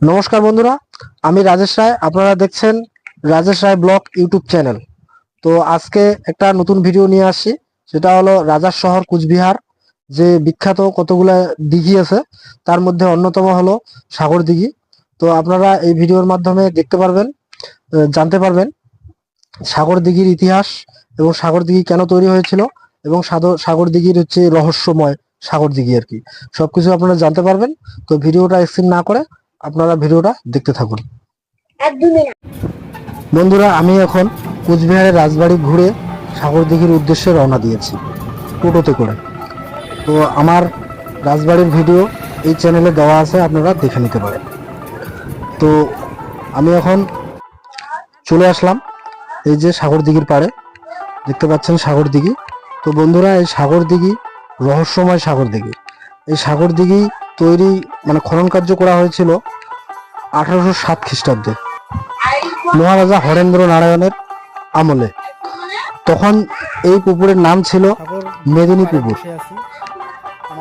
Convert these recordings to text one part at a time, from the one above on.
নমস্কার বন্ধুরা, আমি রাজেশ রায়। আপনারা দেখছেন Rajesh Roy blog YouTube channel. তো আজকে একটা নতুন ভিডিও নিয়ে আসছি, সেটা হলো রাজার শহর কুচবিহার, যে বিখ্যাত কতগুলো দিঘি আছে, তার মধ্যে অন্যতম হলো সাগর দিঘি। তো আপনারা এই ভিডিওর মাধ্যমে দেখতে পারবেন জানতে পারবেন সাগর দিঘির ইতিহাস এবং সাগর দিঘি কেন তৈরি হয়েছিল এবং সাগর দিঘির হচ্ছে রহস্যময় সাগর দিঘি আর কি। সবকিছু আপনারা জানতে পারবেন। তো ভিডিওটা স্কিপ না করে আপনারা ভিডিওটা দেখতে থাকুন। বন্ধুরা আমি এখন কুচবিহারের রাজবাড়ি ঘুরে সাগরদিঘির উদ্দেশ্যে রওনা দিয়েছি টোটোতে করে। তো আমার রাজবাড়ির ভিডিও এই চ্যানেলে দেওয়া আছে আপনারা দেখে নিতে পারেন। তো আমি এখন চলে আসলাম এই যে সাগরদিঘির পাড়ে। দেখতে পাচ্ছেন সাগরদিঘি তো বন্ধুরা এই সাগরদিঘি রহস্যময় সাগরদিঘি এই সাগরদিঘি তৈরি মানে খনন কার্য করা হয়েছিল আঠারোশো সাত খ্রিস্টাব্দে। মহারাজা হরেন্দ্র নারায়ণের আমলে। তখন এই পুকুরের নাম ছিল মেদিনী পুকুর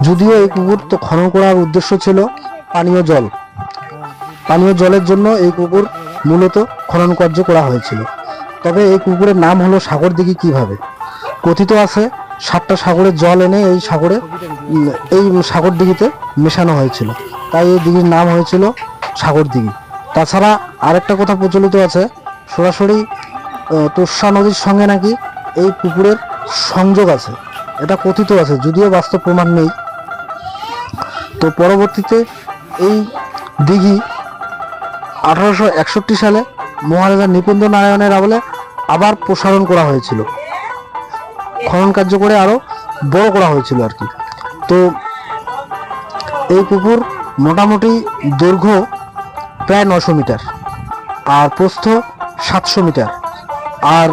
যদিও এই পুকুর তো খনন করার উদ্দেশ্য ছিল পানীয় জল। পানীয় জলের জন্য এই পুকুর মূলত খনন কার্য করা হয়েছিল। তবে এই পুকুরের নাম হলো সাগর দিঘি কীভাবে? কথিত আছে সাতটা সাগরের জল এনে এই সাগরে এই সাগর দিঘিতে মেশানো হয়েছিল। তাই এই দিঘির নাম হয়েছিল সাগর দিঘি। তাছাড়া আরেকটা কথা প্রচলিত আছে, সরাসরি তোর্ষা নদীর সঙ্গে নাকি এই পুকুরের সংযোগ আছে। এটা কথিত আছে, যদিও বাস্তব প্রমাণ নেই। তো পরবর্তীতে এই দিঘি আঠারোশো একষট্টি সালে মহারাজা নিকুঞ্জ নারায়ণের আমলে আবার প্রসারণ করা হয়েছিল। খনন কার্য করে আরও বড় করা হয়েছিল আর কি। তো এই পুকুর মোটামুটি দৈর্ঘ্য প্রায় নশো মিটার আর প্রস্থ সাতশো মিটার। আর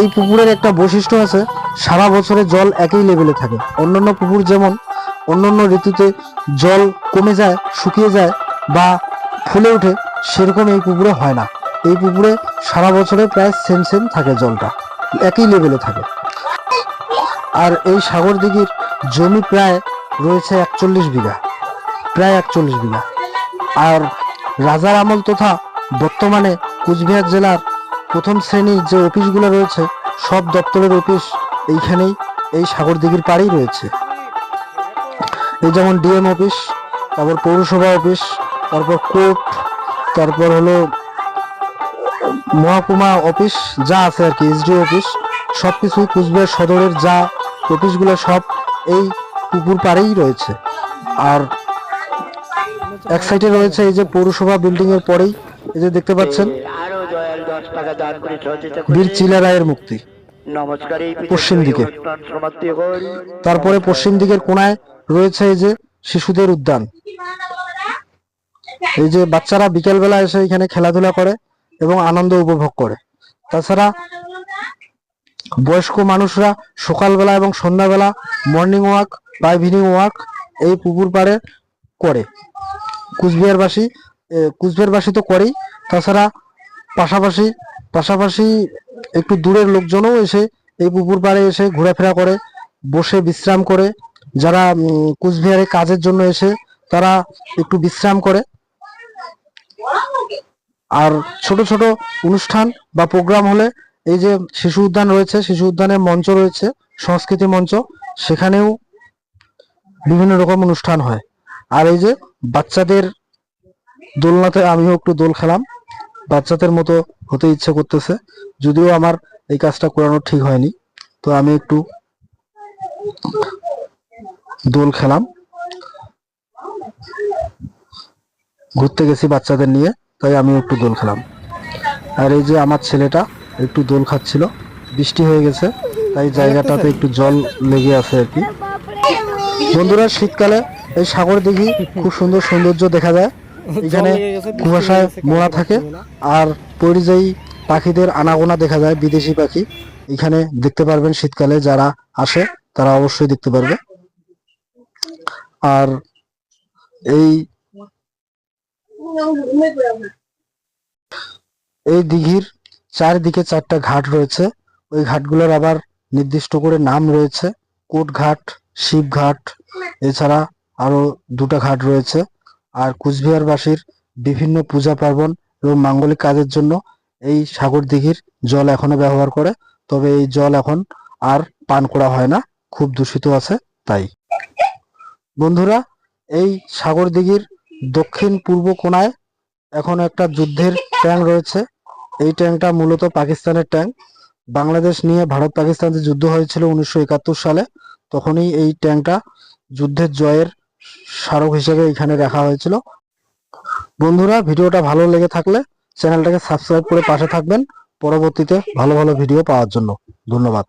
এই পুকুরের একটা বৈশিষ্ট্য আছে, সারা বছরে জল একই লেভেলে থাকে। অন্যান্য পুকুর যেমন, অন্যান্য ঋতুতে জল কমে যায়, শুকিয়ে যায় বা ফুলে ওঠে, সেরকম এই পুকুরে হয় না। এই পুকুরে সারা বছরে প্রায় সেম সেম থাকে জলটা। একই লেভেলে থাকে। আর এই সাগর দিঘির জমি প্রায় রয়েছে একচল্লিশ বিঘা, প্রায় একচল্লিশ বিঘা। আর রাজার আমল তথা বর্তমানে কুচবিহার জেলার প্রথম শ্রেণির যে অফিসগুলো রয়েছে, সব দপ্তরের অফিস এইখানেই, এই সাগর দিঘির পাড়েই রয়েছে। এই যেমন ডিএম অফিস, তারপর পৌরসভা অফিস, তারপর কোর্ট, তারপর হলো মহকুমা অফিস যা আছে আর কি এসডি অফিস সব কিছুই কুচবিহার সদরের যা অফিসগুলো সব এই পুকুর পাড়েই রয়েছে। আর এক সাইডে রয়েছে এই যে পৌরসভা বিল্ডিং এর পরেই, এই যে দেখতে পাচ্ছেন, বীর চিলা রায়ের মুক্তি। পশ্চিম দিকে। তারপরে পশ্চিম দিকের কোনায় রয়েছে এই যে শিশুদের উদ্যান। এই যে বাচ্চারা বিকেলবেলা এসে এখানে খেলাধুলা করে এবং আনন্দ উপভোগ করে। তাছাড়া বয়স্ক মানুষরা সকালবেলা এবং সন্ধ্যাবেলা মর্নিং ওয়াক বা ইভিনিং ওয়াক এই পুকুর পাড়ে করে। কুচবিহারবাসী কুচবিহারবাসী তো করেই। তাছাড়া পাশাপাশি পাশাপাশি একটু দূরের লোকজনও এসে এই পুকুর পাড়ে এসে ঘোরাফেরা করে, বসে বিশ্রাম করে। যারা কুচবিহারে কাজের জন্য এসে তারা একটু বিশ্রাম করে। আর ছোট ছোট অনুষ্ঠান বা প্রোগ্রাম হলে এই যে শিশু উদ্যান রয়েছে, শিশু উদ্যানের মঞ্চ রয়েছে, সংস্কৃতি মঞ্চ, সেখানেও বিভিন্ন রকম অনুষ্ঠান হয়। আর এই যে বাচ্চাদের দোলনাতে আমিও একটু দোল খেলাম, বাচ্চাদের মতো হতে ইচ্ছে করতেছে, যদিও আমার এই কাজটা করানো ঠিক হয়নি, তো আমি একটু দোল খেলাম। ঘুরতে গেছি বাচ্চাদের নিয়ে। তাই আমি একটু দোল খেলাম। আর এই যে আমার ছেলেটা একটু দোল খাচ্ছিল বৃষ্টি হয়ে গেছে তাই জায়গাটাতে একটু জল লেগে আছে আর কি। বন্ধুরা শীতকালে এই সাগর দিঘি খুব সুন্দর সৌন্দর্য দেখা যায়। এখানে কুয়াশায় মোড়া থাকে আর পরিযায়ী পাখিদের আনাগোনা দেখা যায় বিদেশি পাখি। এখানে দেখতে পারবেন শীতকালে যারা আসে তারা অবশ্যই দেখতে পারবে। আর এই এই দিঘির চারদিকে চারটা ঘাট রয়েছে। ওই ঘাটগুলোর আবার নির্দিষ্ট করে নাম রয়েছে। কোট ঘাট শিব ঘাট এছাড়া আরও দুটো ঘাট রয়েছে। আর কুচবিহারবাসীর বিভিন্ন পূজা পার্বণ এবং মাঙ্গলিক কাজের জন্য এই সাগর দিঘির জল এখনও ব্যবহার করে। তবে এই জল এখন আর পান করা হয় না, খুব দূষিত আছে, তাই। বন্ধুরা, এই সাগর দিঘির দক্ষিণ পূর্ব কোণায় এখন একটা যুদ্ধের ট্যাঙ্ক রয়েছে। এই ট্যাঙ্কটা মূলত পাকিস্তানের ট্যাঙ্ক। বাংলাদেশ নিয়ে ভারত পাকিস্তান যে যুদ্ধ হয়েছিল উনিশশো একাত্তর সালে, তখনই এই ট্যাঙ্কটা যুদ্ধের জয়ের স্মারক হিসেবে এখানে রাখা হয়েছিল। বন্ধুরা, ভিডিওটা ভালো লেগে থাকলে চ্যানেলটাকে সাবস্ক্রাইব করে পাশে থাকবেন। পরবর্তীতে ভালো ভালো ভিডিও পাওয়ার জন্য। ধন্যবাদ।